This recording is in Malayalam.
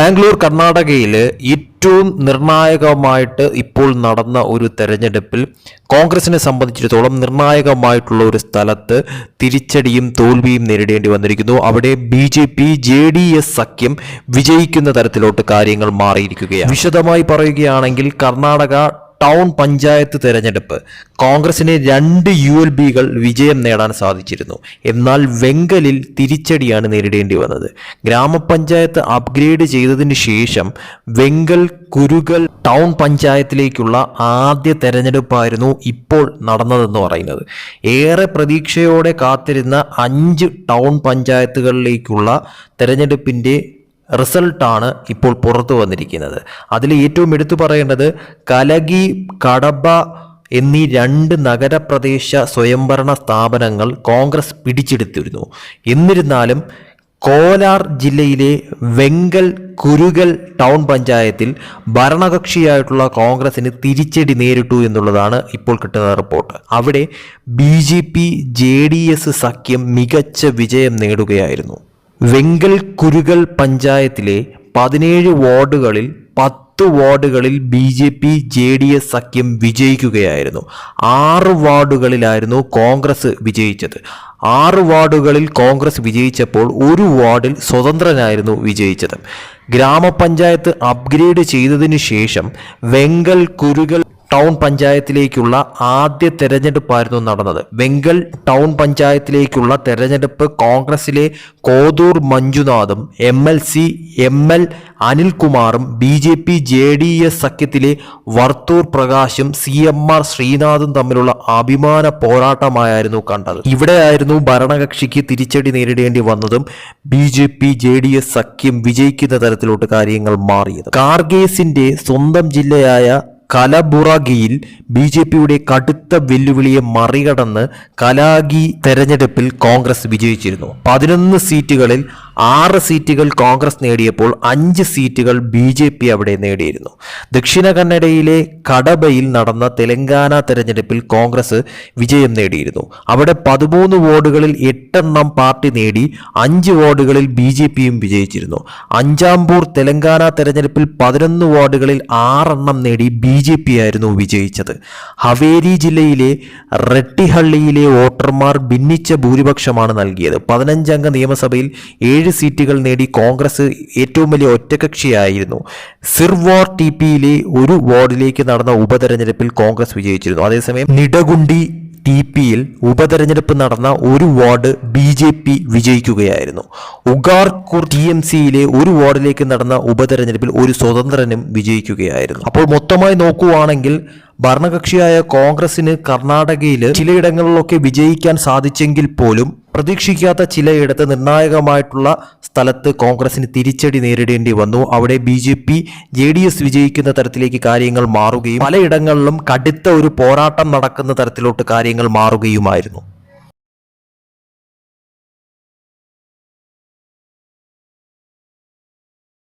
ബാംഗ്ലൂർ കർണാടകയിൽ ഏറ്റവും നിർണായകമായിട്ട് ഇപ്പോൾ നടന്ന ഒരു തെരഞ്ഞെടുപ്പിൽ കോൺഗ്രസിനെ സംബന്ധിച്ചിടത്തോളം നിർണായകമായിട്ടുള്ള ഒരു സ്ഥലത്ത് തിരിച്ചടിയും തോൽവിയും നേരിടേണ്ടി വന്നിരിക്കുന്നു. അവിടെ B J P J D S സഖ്യം വിജയിക്കുന്ന തരത്തിലോട്ട് കാര്യങ്ങൾ മാറിയിരിക്കുകയാണ്. വിശദമായി പറയുകയാണെങ്കിൽ കർണാടക ടൗൺ പഞ്ചായത്ത് തെരഞ്ഞെടുപ്പ്. കോൺഗ്രസിന് രണ്ട് യു എൽ ബികൾ വിജയം നേടാൻ സാധിച്ചിരുന്നു. എന്നാൽ വെങ്കലിൽ തിരിച്ചടിയാണ് നേരിടേണ്ടി വന്നത്. ഗ്രാമപഞ്ചായത്ത് അപ്ഗ്രേഡ് ചെയ്തതിന് ശേഷം വെങ്കൽ കുരുകൽ ടൗൺ പഞ്ചായത്തിലേക്കുള്ള ആദ്യ തെരഞ്ഞെടുപ്പായിരുന്നു ഇപ്പോൾ നടന്നതെന്ന് പറയുന്നത്. ഏറെ പ്രതീക്ഷയോടെ കാത്തിരുന്ന അഞ്ച് ടൗൺ പഞ്ചായത്തുകളിലേക്കുള്ള തെരഞ്ഞെടുപ്പിന്റെ റിസൾട്ടാണ് ഇപ്പോൾ പുറത്തു വന്നിരിക്കുന്നത്. അതിൽ ഏറ്റവും എടുത്തു പറയേണ്ടത് കലകി കടബ എന്നീ രണ്ട് നഗരപ്രദേശ സ്വയംഭരണ സ്ഥാപനങ്ങൾ കോൺഗ്രസ് പിടിച്ചെടുത്തിരുന്നു. എന്നിരുന്നാലും കോലാർ ജില്ലയിലെ വെങ്കൽ കുരുകൽ ടൗൺ പഞ്ചായത്തിൽ ഭരണകക്ഷിയായിട്ടുള്ള കോൺഗ്രസിന് തിരിച്ചടി നേരിട്ടു എന്നുള്ളതാണ് ഇപ്പോൾ കിട്ടുന്ന റിപ്പോർട്ട്. അവിടെ B J P J D S സഖ്യം മികച്ച വിജയം നേടുകയായിരുന്നു. വെങ്കൽ കുരുകൾ പഞ്ചായത്തിലെ പതിനേഴ് വാർഡുകളിൽ പത്ത് വാർഡുകളിൽ B J P J D S സഖ്യം വിജയിക്കുകയായിരുന്നു. ആറ് വാർഡുകളിലായിരുന്നു കോൺഗ്രസ് വിജയിച്ചത്. ആറ് വാർഡുകളിൽ കോൺഗ്രസ് വിജയിച്ചപ്പോൾ ഒരു വാർഡിൽ സ്വതന്ത്രനായിരുന്നു വിജയിച്ചത്. ഗ്രാമപഞ്ചായത്ത് അപ്ഗ്രേഡ് ചെയ്തതിനു ശേഷം വെങ്കൽ കുരുകൾ ടൗൺ പഞ്ചായത്തിലേക്കുള്ള ആദ്യ തെരഞ്ഞെടുപ്പായിരുന്നു നടന്നത്. വെങ്കൽ ടൗൺ പഞ്ചായത്തിലേക്കുള്ള തെരഞ്ഞെടുപ്പ് കോൺഗ്രസിലെ Kothur മഞ്ജുനാഥും M L C M L അനിൽകുമാറും B J P J D S സഖ്യത്തിലെ Varthur പ്രകാശും സി എം ആർ ശ്രീനാഥും തമ്മിലുള്ള അഭിമാന പോരാട്ടമായിരുന്നു കണ്ടത്. ഇവിടെയായിരുന്നു ഭരണകക്ഷിക്ക് തിരിച്ചടി നേരിടേണ്ടി വന്നതും B J P J D S സഖ്യം വിജയിക്കുന്ന തരത്തിലോട്ട് കാര്യങ്ങൾ മാറിയത്. കാർഗേസിന്റെ സ്വന്തം ജില്ലയായ കലബുറഗിയിൽ ബി ജെ പിയുടെ കടുത്ത വെല്ലുവിളിയെ മറികടന്ന് കലാഗി തെരഞ്ഞെടുപ്പിൽ കോൺഗ്രസ് വിജയിച്ചിരുന്നു. പതിനൊന്ന് സീറ്റുകളിൽ ആറ് സീറ്റുകൾ കോൺഗ്രസ് നേടിയപ്പോൾ അഞ്ച് സീറ്റുകൾ ബി ജെ പി അവിടെ നേടിയിരുന്നു. ദക്ഷിണ കന്നഡയിലെ കടബയിൽ നടന്ന തെലങ്കാന തെരഞ്ഞെടുപ്പിൽ കോൺഗ്രസ് വിജയം നേടിയിരുന്നു. അവിടെ പതിമൂന്ന് വാർഡുകളിൽ എട്ടെണ്ണം പാർട്ടി നേടി അഞ്ച് വാർഡുകളിൽ ബി ജെ പിയും വിജയിച്ചിരുന്നു. അഞ്ചാംപൂർ തെലങ്കാന തെരഞ്ഞെടുപ്പിൽ പതിനൊന്ന് വാർഡുകളിൽ ആറെണ്ണം നേടി ബി ജെ പി ആയിരുന്നു വിജയിച്ചത്. ഹവേരി ജില്ലയിലെ റെട്ടിഹള്ളിയിലെ വോട്ടർമാർ ഭിന്നിച്ച ഭൂരിപക്ഷമാണ് നൽകിയത്. പതിനഞ്ചംഗ നിയമസഭയിൽ ഏഴ് സീറ്റുകൾ നേടി കോൺഗ്രസ് ഏറ്റവും വലിയ ഒറ്റകക്ഷിയായിരുന്നു. സിർവോർ ടി പിയിലെ ഒരു വാർഡിലേക്ക് നടന്ന ഉപതെരഞ്ഞെടുപ്പിൽ കോൺഗ്രസ് വിജയിച്ചിരുന്നു. അതേസമയം നിടകുണ്ടി ടി പിയിൽ ഉപതെരഞ്ഞെടുപ്പ് നടന്ന ഒരു വാർഡ് ബി ജെ പി വിജയിക്കുകയായിരുന്നു. ഉഗാർകൂർ ടി എം സിയിലെ ഒരു വാർഡിലേക്ക് നടന്ന ഉപതെരഞ്ഞെടുപ്പിൽ ഒരു സ്വതന്ത്രനും വിജയിക്കുകയായിരുന്നു. അപ്പോൾ മൊത്തമായി നോക്കുവാണെങ്കിൽ ഭരണകക്ഷിയായ കോൺഗ്രസിന് കർണാടകയിൽ ചിലയിടങ്ങളിലൊക്കെ വിജയിക്കാൻ സാധിച്ചെങ്കിൽ പോലും പ്രതീക്ഷിക്കാത്ത ചിലയിടത്ത് നിർണായകമായിട്ടുള്ള സ്ഥലത്ത് കോൺഗ്രസിന് തിരിച്ചടി നേരിടേണ്ടി വന്നു. അവിടെ B J P J D S വിജയിക്കുന്ന തരത്തിലേക്ക് കാര്യങ്ങൾ മാറുകയും പലയിടങ്ങളിലും കടുത്ത ഒരു പോരാട്ടം നടക്കുന്ന തരത്തിലോട്ട് കാര്യങ്ങൾ മാറുകയുമായിരുന്നു.